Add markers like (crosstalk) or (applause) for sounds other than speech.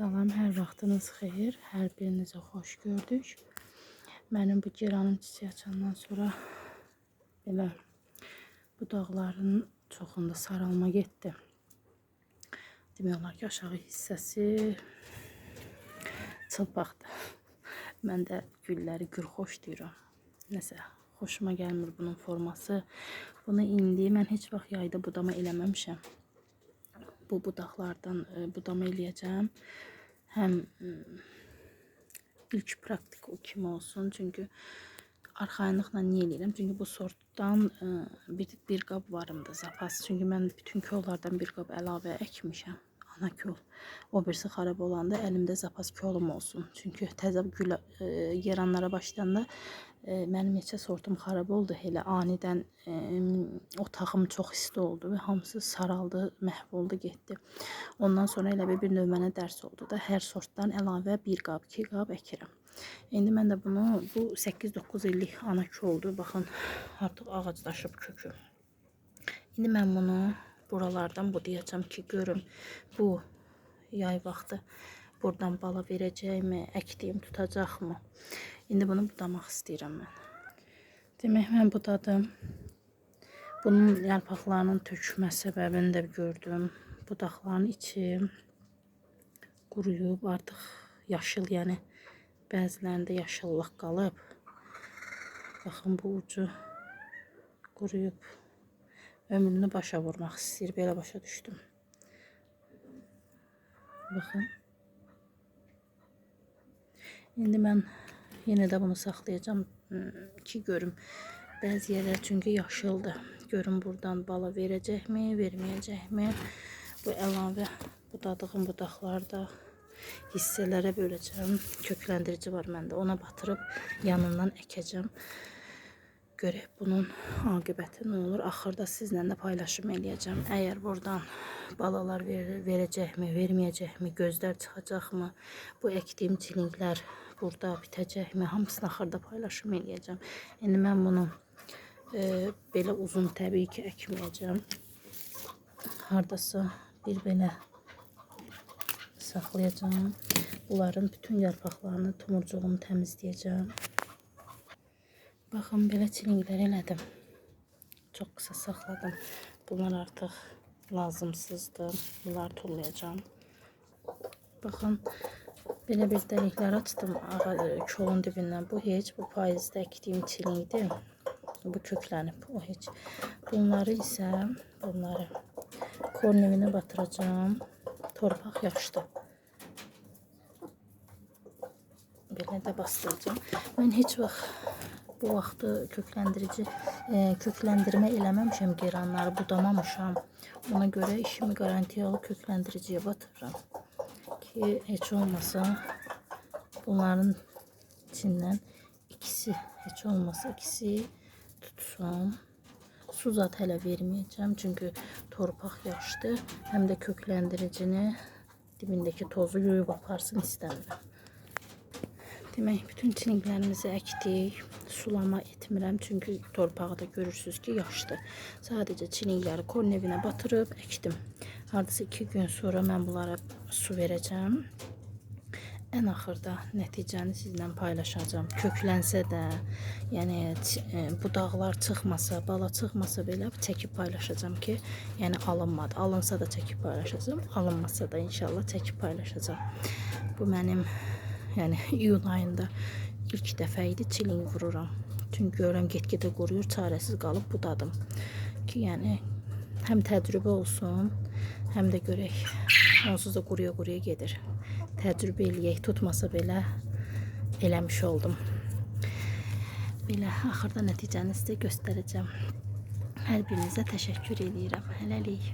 Salam, hər vaxtınız xeyir. Hər birinizə xoş gördük. Mənim bu geranım çiçək açandan sonra belə budaqların çoxunda saralma getdi. Demək olar ki, aşağı hissəsi çılpaqdır. Mən də gülləri gülxoş deyirəm. Nəsə, xoşuma gəlmir bunun forması. Bunu indi mən heç vaxt yayda budama eləməmişəm. Bu budaqlardan e, budama eləyəcəm. Həm e, ilk praktik o kimi olsun. Çünki arxayınlıqla niyə eləyirəm? Çünki bu sortdan e, bir, bir qab varımdı zapas. Çünki mən bütün kollardan bir qab əlavə əkmişəm. Ana kol. O birisi xarab olanda əlimdə zapas kolum olsun. Çünki təzə gül e, yaranlara başlayanda e, mənim neçə sortum xarab oldu. Elə anidən e, otağım çox isti oldu və hamısı saraldı, məhv oldu, getdi. Ondan sonra elə bir, bir növ oldu da hər sortdan əlavə bir qab, iki qab əkirəm. İndi mən də bunu bu 8-9 illik ana koldur. Baxın, artıq ağaclaşıb kökü. İndi mən bunu buralardan budayacağım ki, görüm bu yay vaxtı buradan bala verəcəkmi, əkdiyim tutacaqmı? İndi bunu budamaq istəyirəm mən. Demək mən budadım. Bunun yarpaqlarının tökmə səbəbini də gördüm. Budaqların içi quruyub, artıq yaşıl, yəni bəzilərində yaşıllıq qalıb. Baxın bu ucu quruyub. Ömrünü başa vurmaq istəyir, belə başa düşdüm. Baxın. İndi mən Yine de bunu saklayacağım hmm, ki görüm. Bəzi yerlər çünki yaşıldır. Görüm buradan bala verəcəkmi, verməyəcəkmi? Bu əlavə budadığım budaqlarda hissələrə böləcəm. Kökləndirici var məndə. Ona batırıb yanından əkəcəm. Görək bunun aqibəti nə olur. Axırda sizlə də paylaşım eləyəcəm. Əgər buradan balalar ver, verəcəkmi, verməyəcəkmi, gözlər çıxacaqmı? Bu əkdiyim çilinklər burada bitəcəkmi? Hamısını axırda paylaşım eləyəcəm. İndi mən bunu e, belə uzun təbii ki əkməyəcəm. Hardasa bir belə saxlayacağım. Bunların bütün yarpaqlarını, tumurcuğunu təmizləyəcəm. Baxın, belə çilinglər elədim. Çox qısa saxladım. Bunlar artıq lazımsızdır. Bunları tullayacağım. Baxın, Belə bir dəliklər açdım kolun dibindən. Bu heç, bu payızda əkdiyim çilingdir. Bu köklənib, o heç. Bunları isə, bunları kornevinə batıracağım. Torpaq yaşdı. Belə də bastıracağım. Mən heç vaxt bu vaxtı kökləndirici, e, kökləndirmə eləməmişəm geranları, budamamışam. Ona görə işimi garantiya alıb kökləndiriciyə batırıram ki hiç olmasa bunların içinden ikisi hiç olmasa ikisi tutsun. Su zat hələ verməyəcəm çünki torpaq yaşdı. Həm də kökləndiricini dibindəki tozu yuyub aparsın istəmirəm. Demək, bütün çiniklərimizi əkdik. Sulama etmirəm çünki torpağı da görürsüz ki, yaşdı. Sadəcə çinikləri kornevinə batırıb əkdim. Hardasa iki gün sonra mən bunlara su verəcəm. Ən axırda nəticəni sizlə paylaşacağım. Köklənsə də, yəni e, budaqlar çıxmasa, bala çıxmasa belə çəkib paylaşacağım ki, yəni alınmadı. Alınsa da çəkib paylaşacağım, alınmasa da inşallah çəkib paylaşacağım. Bu mənim yəni (laughs) iyun ayında ilk dəfə idi çiling vururam. Çünki görürəm get-gedə quruyur, çarəsiz qalıb budadım. Ki yəni həm təcrübə olsun, Həm də görək. Onsuz da quruya-quruya gedir. Təcrübə eləyək, tutmasa belə eləmiş oldum. Belə axırda nəticəni sizə göstərəcəm. Hər birinizə təşəkkür edirəm. Hələlik.